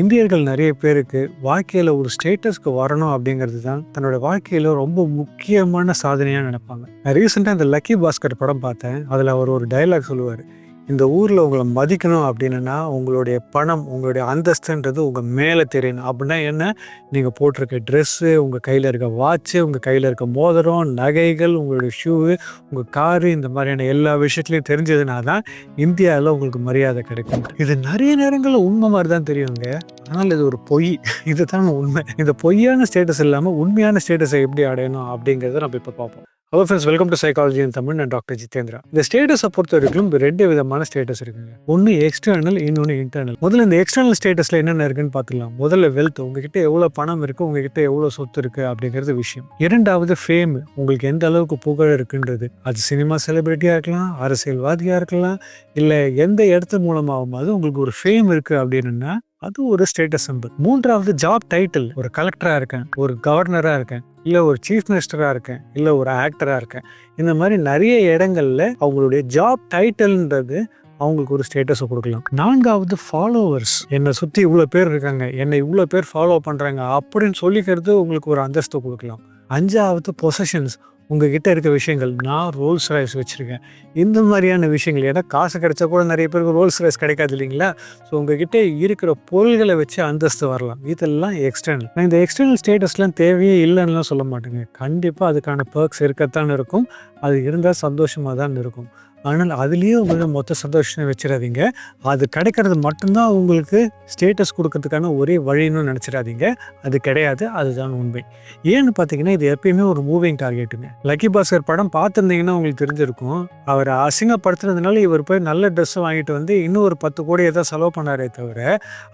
இந்தியர்கள் நிறைய பேருக்கு வாழ்க்கையில் ஒரு ஸ்டேட்டஸ்க்கு வரணும் அப்படிங்கிறது தான் தன்னோட வாழ்க்கையில் ரொம்ப முக்கியமான சாதனையாக நினைப்பாங்க. நான் ரீசெண்டாக இந்த லக்கி பாஸ்கர் படம் பார்த்தேன். அதில் அவர் ஒரு டைலாக் சொல்லுவார் இந்த ஊரில் உங்களை மதிக்கணும் அப்படின்னா உங்களுடைய பணம் உங்களுடைய அந்தஸ்துன்றது உங்கள் மேலே தெரியணும் அப்படின்னா என்ன? நீங்கள் போட்டிருக்க ட்ரெஸ்ஸு உங்கள் கையில் இருக்க வாட்ச்சு உங்கள் கையில் இருக்க மோதிரம் நகைகள் உங்களுடைய ஷூவு உங்கள் காரு இந்த மாதிரியான எல்லா விஷயத்துலையும் தெரிஞ்சதுனா தான் இந்தியாவில் உங்களுக்கு மரியாதை கிடைக்கும். இது நிறைய நேரங்களில் உண்மை மாதிரி தான் தெரியுங்க ஆனால் இது ஒரு பொய். இதுதான் உண்மை. இந்த பொய்யான ஸ்டேட்டஸ் இல்லாமல் உண்மையான ஸ்டேட்டஸை எப்படி அடையணும் அப்படிங்கிறத நம்ம இப்போ பார்ப்போம். Hello friends welcome to psychology in Tamil நான் டாக்டர் ஜிதேந்திரா இந்த ஸ்டேட்டஸை பொறுத்த வரைக்கும் ரெண்டு விதமான ஸ்டேட்டஸ் இருக்குங்க. ஒன்று எக்ஸ்டர்னல் இன்னொன்று இன்டர்னல் முதல்ல இந்த எக்ஸ்டர்னல் ஸ்டேட்டஸில் என்னென்ன இருக்குன்னு பார்த்துக்கலாம். முதல்ல வெல்த் உங்ககிட்ட எவ்வளோ பணம் இருக்குது உங்ககிட்ட எவ்வளோ சொத்து இருக்குது அப்படிங்கிறது விஷயம். இரண்டாவது ஃபேம் உங்களுக்கு எந்த அளவுக்கு புகழ் இருக்குன்றது. அது சினிமா செலிபிரிட்டியாக இருக்கலாம் அரசியல்வாதியாக இருக்கலாம் இல்லை எந்த இடத்து மூலமாகும்போது உங்களுக்கு ஒரு ஃபேம் இருக்குது அப்படின்னா அது ஒரு ஸ்டேட்டஸ் சிம்பிள் மூன்றாவது ஜாப் டைட்டில் ஒரு கலெக்டராக இருக்கேன் ஒரு கவர்னரா இருக்கேன் இல்லை ஒரு சீஃப் மினிஸ்டராக இருக்கேன் இல்லை ஒரு ஆக்டராக இருக்கேன். இந்த மாதிரி நிறைய இடங்கள்ல அவங்களுடைய ஜாப் டைட்டில்ன்றது அவங்களுக்கு ஒரு ஸ்டேட்டஸை கொடுக்கலாம். நான்காவது ஃபாலோவர்ஸ் என்னை சுற்றி இவ்வளோ பேர் இருக்காங்க என்னை இவ்வளோ பேர் ஃபாலோ பண்ணுறாங்க அப்படின்னு சொல்லிக்கிறது உங்களுக்கு ஒரு அந்தஸ்தை கொடுக்கலாம். அஞ்சாவது பொசஷன்ஸ் உங்ககிட்ட இருக்க விஷயங்கள் நான் ரோல்ஸ் ரைஸ் வச்சுருக்கேன். இந்த மாதிரியான விஷயங்கள் ஏன்னா காசு கிடைச்சா கூட நிறைய பேருக்கு ரோல்ஸ் ரைஸ் கிடைக்காது இல்லைங்களா? ஸோ உங்ககிட்ட இருக்கிற பொருள்களை வச்சு அந்தஸ்து வரலாம். இதெல்லாம் எக்ஸ்டர்னல் நான் இந்த எக்ஸ்டர்னல் ஸ்டேட்டஸ்லாம் தேவையே இல்லைன்னுலாம் சொல்ல மாட்டேங்க. கண்டிப்பாக அதுக்கான பர்க்ஸ் இருக்கத்தான் இருக்கும். அது இருந்தால் சந்தோஷமாக தான் இருக்கும். ஆனால் அதுலேயும் உங்களோட மொத்த சந்தோஷத்தை வச்சிடாதீங்க. அது கிடைக்கிறது மட்டும்தான் உங்களுக்கு ஸ்டேட்டஸ் கொடுக்கறதுக்கான ஒரே வழின்னு நினச்சிடாதீங்க. அது கிடையாது அதுதான் உண்மை. ஏன்னு பார்த்தீங்கன்னா இது எப்பயுமே ஒரு மூவிங் டார்கெட்டுங்க லக்கி பாஸ்கர் படம் பார்த்துருந்தீங்கன்னா உங்களுக்கு தெரிஞ்சிருக்கும். அவர் அசிங்கப்படுத்துனதுனால இவர் போய் நல்ல ட்ரெஸ் வாங்கிட்டு வந்து இன்னும் ஒரு பத்து கோடி ஏதாவது செலவு பண்ணாரே தவிர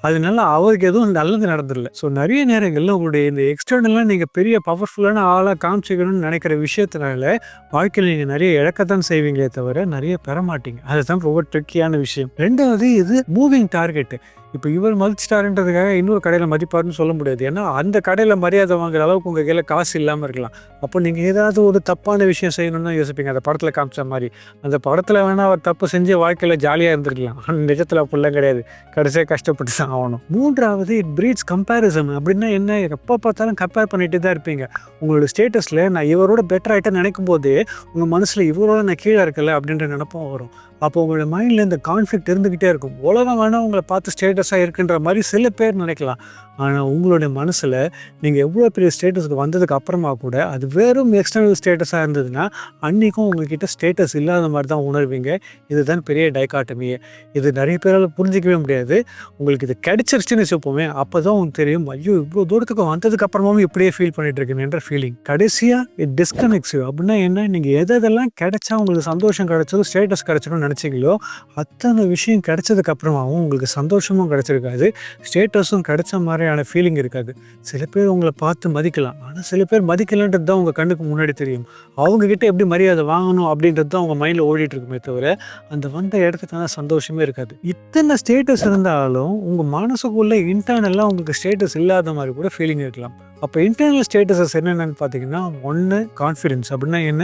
அதனால அவருக்கு எதுவும் நல்லது நடந்துடல ஸோ நிறைய நேரங்களில் உங்களுடைய இந்த எக்ஸ்டர்னலாக நீங்கள் பெரிய பவர்ஃபுல்லான ஆளாக காமிச்சிக்கணும்னு நினைக்கிற விஷயத்தினால வாழ்க்கையில் நீங்கள் நிறைய இழக்கத்தான் செய்வீங்களே தவிர நிறைய பெற மாட்டீங்க. அதுதான் ரொம்ப ட்ரிக்கியான விஷயம். ரெண்டாவது இது மூவிங் டார்கெட்டு இப்போ இவர் மதிச்சிட்டாருன்றதுக்காக இன்னொரு கடையில் மதிப்பாருன்னு சொல்ல முடியாது. ஏன்னா அந்த கடையில் மரியாதை வாங்குற அளவுக்கு உங்கள் கையில் காசு இல்லாமல் இருக்கலாம். அப்போ நீங்கள் ஏதாவது ஒரு தப்பான விஷயம் செய்யணும்னு தான் யோசிப்பீங்க. அந்த படத்தில் காமிச்ச மாதிரி. அந்த படத்தில் வேணால் அவர் தப்பு செஞ்சு வாழ்க்கையில் ஜாலியாக இருந்திருக்கலாம். ஆனால் நிஜத்தில் அப்படிலாம் கிடையாது. கடைசியாக கஷ்டப்பட்டு தான் ஆகணும். மூன்றாவது இட் பிரீட்ஸ் கம்பேரிசன் அப்படின்னா என்ன? எப்போ பார்த்தாலும் கம்பேர் பண்ணிட்டு தான் இருப்பீங்க. உங்களோட ஸ்டேட்டஸில் நான் இவரோட பெட்டர் ஆகிட்டேன் நினைக்கும் போது உங்கள் மனசில் இவரோட நான் கீழே இருக்கல அப்படின்ற நினப்பும் வரும். அப்போ உங்களோட மைண்டில் இந்த கான்ஃப்ளிக்ட் இருந்துக்கிட்டே இருக்கும். உலகம் வேணால் உங்களை பார்த்து ஸ்டேட்டஸாக இருக்குன்ற மாதிரி சில பேர் நினைக்கலாம். ஆனால் உங்களுடைய மனசில் நீங்கள் எவ்வளோ பெரிய ஸ்டேட்டஸுக்கு வந்ததுக்கு அப்புறமா கூட அது வெறும் எக்ஸ்டர்னல் ஸ்டேட்டஸாக இருந்ததுன்னா அன்றைக்கும் உங்ககிட்ட ஸ்டேட்டஸ் இல்லாத மாதிரி தான் உணர்வீங்க. இதுதான் பெரிய டைகாட்டமியே இது நிறைய பேரால் புரிஞ்சிக்கவே முடியாது. உங்களுக்கு இது கிடைச்சிருச்சுன்னு வச்சுப்போமே அப்போ தான் உங்களுக்கு தெரியும் ஐயோ இவ்வளோ தூரத்துக்கு வந்ததுக்கு அப்புறமாவும் இப்படியே ஃபீல் பண்ணிட்டு இருக்கேன்ற ஃபீலிங் கடைசியாக இட் டிஸ்கனெக்ட்ஸ் அப்படின்னா என்ன? நீங்கள் எது எதெல்லாம் கிடைச்சா உங்களுக்கு சந்தோஷம் கிடைச்சதும் ஸ்டேட்டஸ் கிடைச்சிடும் கிடச்சிங்களோ அத்தனை விஷயம் கிடச்சதுக்கப்புறமாவும் உங்களுக்கு சந்தோஷமும் கிடச்சிருக்காது. ஸ்டேட்டஸும் கிடைச்ச மாதிரியான ஃபீலிங் இருக்காது. சில பேர் உங்களை பார்த்து மதிக்கலாம். ஆனால் சில பேர் மதிக்கலன்றது தான் உங்கள் கண்ணுக்கு முன்னாடி தெரியும். அவங்கக்கிட்ட எப்படி மரியாதை வாங்கணும் அப்படின்றது தான் அவங்க மைண்டில் ஓடிட்டு இருக்குமே தவிர அந்த வந்த இடத்துக்கான சந்தோஷமே இருக்காது. இத்தனை ஸ்டேட்டஸ் இருந்தாலும் உங்கள் மனசுக்குள்ளே இன்டர்னலாக உங்களுக்கு ஸ்டேட்டஸ் இல்லாத மாதிரி கூட ஃபீலிங் இருக்கலாம். அப்போ இன்டர்னல் ஸ்டேட்டஸஸ் என்னென்னு பார்த்தீங்கன்னா ஒன்று கான்ஃபிடென்ஸ் அப்படின்னா என்ன?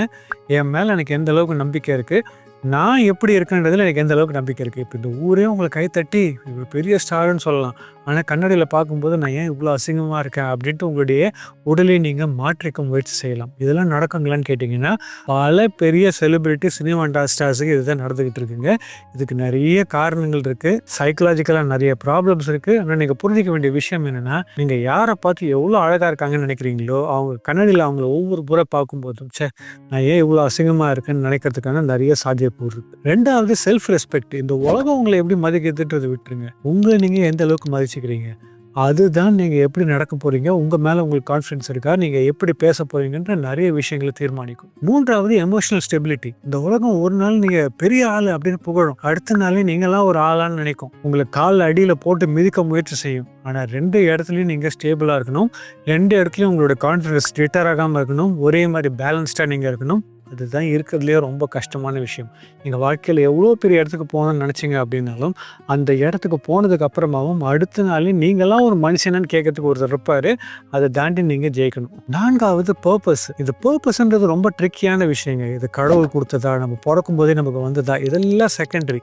என் மேலே எனக்கு எந்த அளவுக்கு நம்பிக்கை இருக்குது நான் எப்படி இருக்கேன்றதுல எனக்கு எந்த அளவுக்கு நம்பிக்கை இருக்குது இப்போ இந்த ஊரே உங்களை கைத்தட்டி ஒரு பெரிய ஸ்டாருன்னு சொல்லலாம். ஆனால் கண்ணாடியில் பார்க்கும்போது நான் ஏன் இவ்வளோ அசிங்கமாக இருக்கேன்? அப்படின்ட்டு உங்களுடைய உடலை நீங்கள் மாற்றிக்க முயற்சி செய்யலாம். இதெல்லாம் நடக்குங்களான்னு கேட்டிங்கன்னா பல பெரிய செலிபிரிட்டி சினிமா ஸ்டார்ஸுக்கு இதுதான் நடந்துக்கிட்டு இருக்குங்க. இதுக்கு நிறைய காரணங்கள் இருக்குது சைக்கலாஜிக்கலாக நிறைய ப்ராப்ளம்ஸ் இருக்குது ஆனால் நீங்கள் புரிஞ்சிக்க வேண்டிய விஷயம் என்னென்னா நீங்கள் யாரை பார்த்து எவ்வளோ அழகாக இருக்காங்கன்னு நினைக்கிறீங்களோ அவங்க கண்ணாடியில் அவங்கள ஒவ்வொரு புற பார்க்கும்போதும் சே நான் ஏன் இவ்வளோ அசிங்கமாக இருக்குன்னு நினைக்கிறதுக்கான நிறைய சாத்தியம் மரியாதையை போடுறது. ரெண்டாவது செல்ஃப் ரெஸ்பெக்ட் இந்த உலகம் உங்களை எப்படி மதிக்கிறதுன்றது விட்டுருங்க. உங்களை நீங்கள் எந்த அளவுக்கு மதிச்சுக்கிறீங்க? அதுதான் நீங்கள் எப்படி நடக்க போகிறீங்க உங்கள் மேலே உங்களுக்கு கான்ஃபிடன்ஸ் இருக்கா? நீங்கள் எப்படி பேச போகிறீங்கன்ற நிறைய விஷயங்களை தீர்மானிக்கும். மூன்றாவது எமோஷனல் ஸ்டெபிலிட்டி இந்த உலகம் ஒரு நாள் நீங்கள் பெரிய ஆள் அப்படின்னு புகழும். அடுத்த நாளே நீங்களாம் ஒரு ஆளான்னு நினைக்கும். உங்களை கால் அடியில் போட்டு மிதிக்க முயற்சி செய்யும். ஆனால் ரெண்டு இடத்துலையும் நீங்கள் ஸ்டேபிளாக இருக்கணும். ரெண்டு இடத்துலையும் உங்களோட கான்ஃபிடன்ஸ் ட்விட்டர் ஆகாமல் இருக்கணும். ஒரே மாதிரி பேலன்ஸ்டாக நீங்கள் இருக்கணும். அதுதான் இருக்கிறதுலையே ரொம்ப கஷ்டமான விஷயம். நீங்கள் வாழ்க்கையில் எவ்வளோ பெரிய இடத்துக்கு போகணும்னு நினச்சிங்க அப்படின்னாலும் அந்த இடத்துக்கு போனதுக்கு அப்புறமாவும் அடுத்த நாளே நீங்களாம் ஒரு மனுஷனன்னு கேட்கறதுக்கு ஒருத்தர் இருப்பார். அதை தாண்டி நீங்கள் ஜெயிக்கணும். நான்காவது பர்பஸ் இந்த பர்பஸ்ன்றது ரொம்ப ட்ரிக்கியான விஷயங்க. இது கடவுள் கொடுத்ததா நம்ம பிறக்கும் போதே நமக்கு வந்ததா இதெல்லாம் செகண்டரி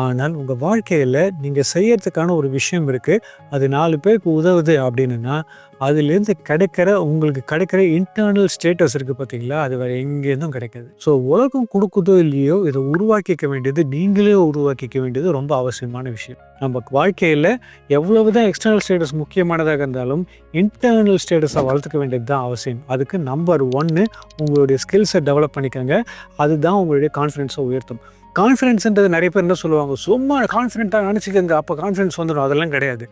ஆனால் உங்கள் வாழ்க்கையில் நீங்கள் செய்யறதுக்கான ஒரு விஷயம் இருக்குது அது நாலு பேருக்கு உதவுது அப்படின்னா அதுலேருந்து கிடைக்கிற உங்களுக்கு கிடைக்கிற இன்டர்னல் ஸ்டேட்டஸ் இருக்குது பார்த்தீங்களா? அது வேறு எங்கேருந்தும் கிடைக்காது. ஸோ உலகம் கொடுக்குதோ இல்லையோ இதை உருவாக்கிக்க வேண்டியது நீங்களே உருவாக்கிக்க வேண்டியது ரொம்ப அவசியமான விஷயம். நம்ம வாழ்க்கையில் எவ்வளவு தான் எக்ஸ்டர்னல் ஸ்டேட்டஸ் முக்கியமானதாக இருந்தாலும் இன்டர்னல் ஸ்டேட்டஸை வளர்த்துக்க வேண்டியது தான் அவசியம். அதுக்கு நம்பர் ஒன்று உங்களுடைய ஸ்கில்ஸை டெவலப் பண்ணிக்கோங்க. அதுதான் உங்களுடைய கான்ஃபிடென்ஸை உயர்த்தும். கான்ஃபிடென்ஸ்ன்றது நிறைய பேர் என்ன சொல்லுவாங்க சும்மா கான்ஃபிடென்ட்டாக நினச்சிக்கோங்க அப்போ கான்ஃபிடென்ஸ் வந்துடும். அதெல்லாம் கிடையாது.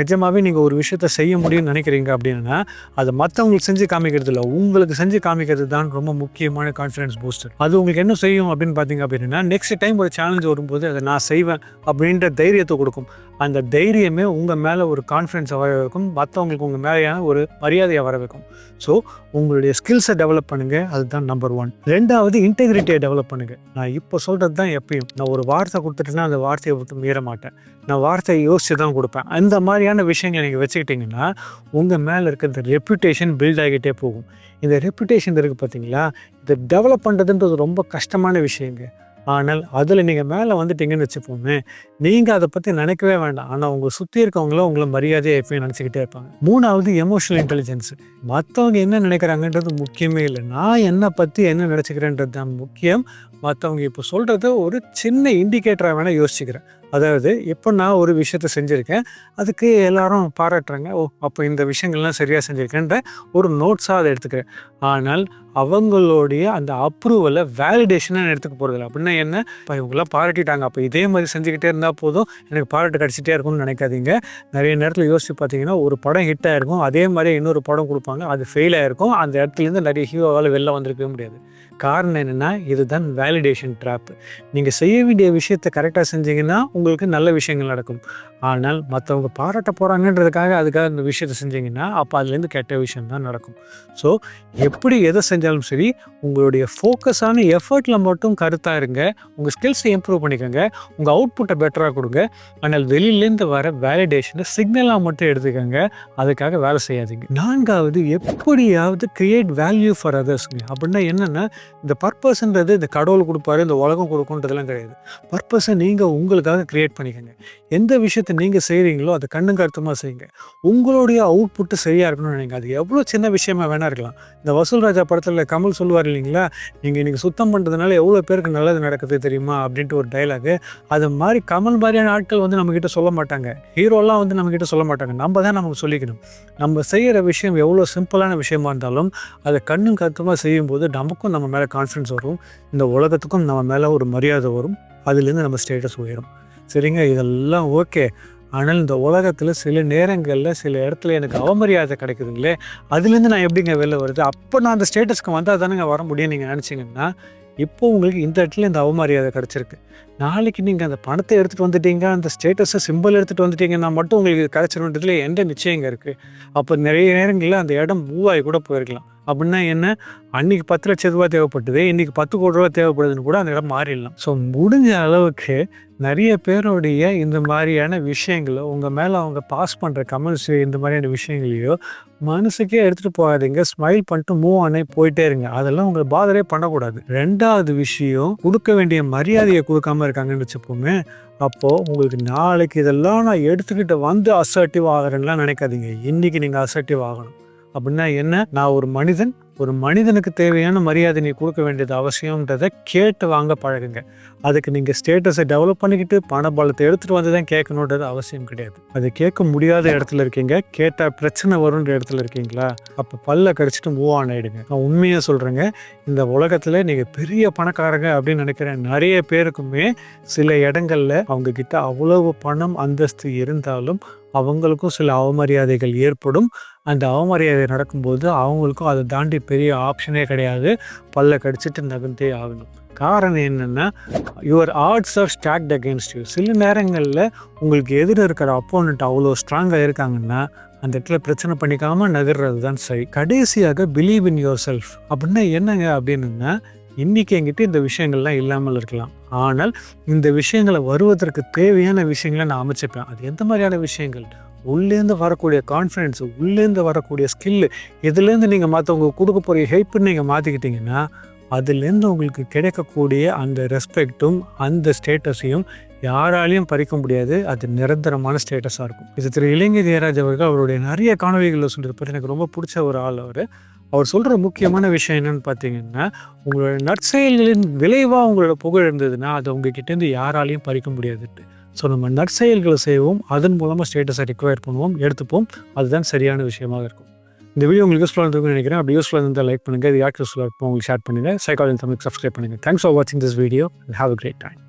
நிஜமாகவே நீங்கள் ஒரு விஷயத்த செய்ய முடியும்னு நினைக்கிறீங்க அப்படின்னா அதை மற்றவங்களுக்கு செஞ்சு காமிக்கிறது இல்லை உங்களுக்கு செஞ்சு காமிக்கிறது தான் ரொம்ப முக்கியமான கான்ஃபிடன்ஸ் பூஸ்டர் அது உங்களுக்கு என்ன செய்யும் அப்படின்னு பார்த்தீங்க அப்படின்னா நெக்ஸ்ட் டைம் ஒரு சேலஞ்ச் வரும்போது அதை நான் செய்வேன் அப்படின்ற தைரியத்தை கொடுக்கும். அந்த தைரியமே உங்கள் மேலே ஒரு கான்ஃபிடென்ஸை வர வைக்கும் மற்றவங்களுக்கு உங்கள் மேலேயான ஒரு மரியாதையை வர வைக்கும். ஸோ உங்களுடைய ஸ்கில்ஸை டெவலப் பண்ணுங்கள் அதுதான் நம்பர் ஒன் ரெண்டாவது இன்டெகிரிட்டியை டெவலப் பண்ணுங்கள் நான் இப்போ சொல்கிறது தான் எப்பயும். நான் ஒரு வார்த்தை கொடுத்துட்டேன்னா அந்த வார்த்தையை விட்டு மீற மாட்டேன். நான் வார்த்தையை யோசித்து தான் கொடுப்பேன். அந்த மாதிரியான விஷயங்களை நீங்கள் வச்சுக்கிட்டிங்கன்னா உங்கள் மேலே இருக்க இந்த ரெப்யூட்டேஷன் பில்ட் ஆகிட்டே போகும். இந்த ரெப்யூட்டேஷன் இருக்குது பார்த்தீங்களா இதை டெவலப் பண்ணுறதுன்றது ரொம்ப கஷ்டமான விஷயங்க. ஆனால் அதில் நீங்கள் மேலே வந்துட்டீங்கன்னு வச்சுப்போமே நீங்கள் அதை பற்றி நினைக்கவே வேண்டாம். ஆனால் உங்களை சுற்றி இருக்கவங்களும் உங்களை மரியாதையை எப்பயும் நினச்சிக்கிட்டே இருப்பாங்க. மூணாவது எமோஷனல் இன்டெலிஜென்ஸ் மற்றவங்க என்ன நினைக்கிறாங்கன்றது முக்கியமே இல்லை. நான் என்னை பற்றி என்ன நினச்சிக்கிறேன்றது தான் முக்கியம். மற்றவங்க இப்போ சொல்கிறத ஒரு சின்ன இண்டிகேட்டராக வேணால் யோசிச்சுக்கிறேன். அதாவது இப்போ நான் ஒரு விஷயத்த செஞ்சுருக்கேன். அதுக்கு எல்லாரும் பாராட்டுறாங்க ஓ அப்போ இந்த விஷயங்கள்லாம் சரியாக செஞ்சுருக்கேன்ற ஒரு நோட்ஸாக அதை எடுத்துக்கிறேன். ஆனால் அவங்களுடைய அந்த அப்ரூவலை வேலிடேஷனாக எடுத்துக்க போகிறதில்ல அப்படின்னா என்ன? இப்போ இவங்களாம் பாராட்டிட்டாங்க. அப்போ இதே மாதிரி செஞ்சுக்கிட்டே இருந்தால் போதும். எனக்கு பாராட்டு கிடச்சிட்டே இருக்கும்னு நினைக்காதீங்க. நிறைய நேரத்தில் யோசிச்சு பார்த்தீங்கன்னா ஒரு படம் ஹிட் ஆகிருக்கும் அதே மாதிரி இன்னொரு படம் கொடுப்பாங்க. அது ஃபெயில் ஆகிருக்கும் அந்த இடத்துலேருந்து நிறைய ஹீரோவால் வெளில வந்திருக்கவே முடியாது. காரணம் என்னென்னா இதுதான் வேலிடேஷன் ட்ராப் நீங்கள் செய்ய வேண்டிய விஷயத்தை கரெக்டாக செஞ்சீங்கன்னா உங்களுக்கு நல்ல விஷயங்கள் நடக்கும். ஆனால் மற்றவங்க பாராட்ட போகிறாங்கன்றதுக்காக அதுக்காக இந்த விஷயத்தை செஞ்சீங்கன்னா அப்போ அதுலேருந்து கெட்ட விஷயம் தான் நடக்கும். ஸோ எப்படி எதை செஞ்சாலும் சரி உங்களுடைய ஃபோக்கஸான எஃபர்ட்டில் மட்டும் கருத்தாக இருங்க. உங்கள் ஸ்கில்ஸை இம்ப்ரூவ் பண்ணிக்கோங்க. உங்கள் அவுட்புட்டை பெட்டராக கொடுங்க. ஆனால் வெளியிலேருந்து வர வேலிடேஷனை சிக்னலாக மட்டும் எடுத்துக்கோங்க. அதுக்காக வேலை செய்யாதீங்க. நான்காவது எப்படியாவது கிரியேட் வேல்யூ ஃபார் அதர்ஸ்ங்க அப்படின்னா என்னென்னா இந்த பர்பஸ்ன்றது இந்த கடவுள் கொடுப்பாரு இந்த உலகம் கொடுக்குன்றதெல்லாம் கிடையாது. பர்பஸை நீங்கள் உங்களுக்காக க்ரியேட் பண்ணிக்கோங்க. எந்த விஷயத்தை நீங்கள் செய்கிறீங்களோ அதை கண்ணுங்க அர்த்தமாக செய்யுங்க. உங்களுடைய அவுட்புட்டு சரியாக இருக்கணும்னு நினைங்க. அது எவ்வளோ சின்ன விஷயமா வேணா இருக்கலாம். இந்த வசூல் ராஜா படத்தில் கமல் சொல்லுவார் இல்லைங்களா? நீங்கள் இன்றைக்கி சுத்தம் பண்ணுறதுனால எவ்வளோ பேருக்கு நல்லது நடக்குது தெரியுமா? அப்படின்ட்டு ஒரு டைலாகு அது மாதிரி கமல் மாதிரியான ஆட்கள் வந்து நம்மக்கிட்ட சொல்ல மாட்டாங்க. ஹீரோலாம் வந்து நம்மக்கிட்ட சொல்ல மாட்டாங்க. நம்ம தான் நமக்கு சொல்லிக்கணும். நம்ம செய்கிற விஷயம் எவ்வளோ சிம்பிளான விஷயமா இருந்தாலும் அதை கண்ணும் கருத்துமாக செய்யும்போது நமக்கும் நம்ம மேலே கான்ஃபிடன்ஸ் வரும். இந்த உலகத்துக்கும் நம்ம மேலே ஒரு மரியாதை வரும். அதுலேருந்து நம்ம ஸ்டேட்டஸ் உயரும். சரிங்க? இதெல்லாம் ஓகே. ஆனால் இந்த உலகத்தில் சில நேரங்களில் சில இடத்துல எனக்கு அவமரியாதை கிடைக்குதுங்களே அதுலேருந்து நான் எப்படிங்க வெளில வருது? அப்போ நான் அந்த ஸ்டேட்டஸ்க்கு வந்தால் தானேங்க வர முடியும் நீங்கள் நினச்சிங்கன்னா இப்போ உங்களுக்கு இந்த இடத்துல இந்த அவமரியாதை கிடச்சிருக்கு. நாளைக்கு நீங்கள் அந்த பணத்தை எடுத்துகிட்டு வந்துட்டீங்க அந்த ஸ்டேட்டஸை சிம்பிள் எடுத்துகிட்டு வந்துட்டீங்கன்னா மட்டும் உங்களுக்கு கிடச்சிருன்றதுல எந்த நிச்சயங்க இருக்குது அப்போ நிறைய நேரங்களில் அந்த இடம் மூவாகி கூட போயிருக்கலாம். அப்படின்னா என்ன? அன்றைக்கி பத்து லட்ச ரூபா தேவைப்பட்டது இன்றைக்கி பத்து கோடி ரூபா தேவைப்படுதுன்னு கூட அந்த இடம் மாறிடலாம். ஸோ முடிஞ்ச அளவுக்கு நிறைய பேருடைய இந்த மாதிரியான விஷயங்களோ உங்கள் மேலே அவங்க பாஸ் பண்ணுற கமெண்ட்ஸ் இந்த மாதிரியான விஷயங்களையோ மனசுக்கே எடுத்துகிட்டு போகாதீங்க. ஸ்மைல் பண்ணிட்டு மூவ் ஆனே போயிட்டே இருங்க. அதெல்லாம் உங்களை பாதரே பண்ணக்கூடாது. ரெண்டாவது விஷயம் கொடுக்க வேண்டிய மரியாதையை கொடுக்காம இருக்காங்கன்னு வச்சுப்போமே அப்போது உங்களுக்கு நாளைக்கு இதெல்லாம் நான் எடுத்துக்கிட்டு வந்து அசர்ட்டிவ் ஆகிறேன்லாம் நினைக்காதீங்க. இன்றைக்கி நீங்கள் அசர்ட்டிவ் ஆகணும். அப்படின்னா என்ன? நான் ஒரு மனிதன் ஒரு மனிதனுக்கு தேவையான மரியாதை நீ கொடுக்க வேண்டியது அவசியம்ன்றதை கேட்டு வாங்க பழகுங்க. அதுக்கு நீங்கள் ஸ்டேட்டஸை டெவலப் பண்ணிக்கிட்டு பண பலத்தை எடுத்துகிட்டு வந்து தான் கேட்கணுன்றது அவசியம் கிடையாது. அது கேட்க முடியாத இடத்துல இருக்கீங்க. கேட்டால் பிரச்சனை வரும்ன்ற இடத்துல இருக்கீங்களா? அப்போ பல்ல கடிச்சிட்டு மூவ் ஆன் ஆகிடுங்க நான் உண்மையாக சொல்கிறேங்க இந்த உலகத்தில் நீங்கள் பெரிய பணக்காரங்க அப்படின்னு நினைக்கிறேன் நிறைய பேருக்குமே சில இடங்களில் அவங்கக்கிட்ட அவ்வளவு பணம் அந்தஸ்து இருந்தாலும் அவங்களுக்கும் சில அவமரியாதைகள் ஏற்படும். அந்த அவமரியாதை நடக்கும்போது அவங்களுக்கும் அதை தாண்டி பெரிய ஆப்ஷனே கிடையாது. பல்ல கடிச்சிட்டு நகர்ந்தே ஆகணும். காரணம் என்னென்னா your odds are stacked against you சில நேரங்களில் உங்களுக்கு எதிர இருக்கிற அப்போனண்ட் அவ்வளோ ஸ்ட்ராங்காக இருக்காங்கன்னா அந்த இடத்துல பிரச்சனை பண்ணிக்காமல் நகர்றது தான் சரி. கடைசியாக பிலீவ் இன் யுவர் செல்ஃப் அப்படின்னா என்னங்க அப்படின்னா இன்றைக்கி என்கிட்ட இந்த விஷயங்கள்லாம் இல்லாமல் இருக்கலாம். ஆனால் இந்த விஷயங்களை வருவதற்கு தேவையான விஷயங்களை நான் அமைச்சிப்பேன். அது எந்த மாதிரியான விஷயங்கள்? உள்ளேருந்து வரக்கூடிய கான்ஃபிடென்ஸ் உள்ளேருந்து வரக்கூடிய ஸ்கில்லு இதுலேருந்து நீங்கள் மற்றவங்க கொடுக்க போகிற ஹெல்ப்புன்னு நீங்கள் மாற்றிக்கிட்டிங்கன்னா அதுலேருந்து உங்களுக்கு கிடைக்கக்கூடிய அந்த ரெஸ்பெக்டும் அந்த ஸ்டேட்டஸையும் யாராலையும் பறிக்க முடியாது. அது நிரந்தரமான ஸ்டேட்டஸாக இருக்கும். இது திரு இளைஞர் ஜெயராஜ் அவர்கள் அவருடைய நிறைய காணொலிகளில் சொல்லியிருப்பார். எனக்கு ரொம்ப பிடிச்ச ஒரு ஆள் அவர். அவர் சொல்கிற முக்கியமான விஷயம் என்னன்னு பார்த்தீங்கன்னா உங்களோட நற்செயல்களின் விளைவாக உங்களோட புகழ் இருந்ததுன்னா அதை உங்ககிட்டேருந்து யாராலையும் பறிக்க முடியாதுட்டு ஸோ நம்ம நற்செயல்களை செய்வோம் அதன் மூலமாக ஸ்டேட்டஸை ரிக்வயர் பண்ணுவோம் எடுத்துப்போம் அதுதான் சரியான விஷயமாக இருக்கும். இந்த வீடியோ உங்களுக்கு யூஸ்ஃபுல்லாக இருக்கும்னு நினைக்கிறேன். அப்படி யூஸ்ஃபுல்லாக இருந்தால் லைக் பண்ணுங்கள் இது யாருக்கு யூஸ்ஃபுல்லாக இருக்கும் உங்களுக்கு ஷேர் பண்ணுங்கள் சைக்காலஜி தமிழ் சப்ஸ்கிரைப் பண்ணுங்கள் தேங்க்ஸ் ஃபார் வாட்சிங் this video have a great time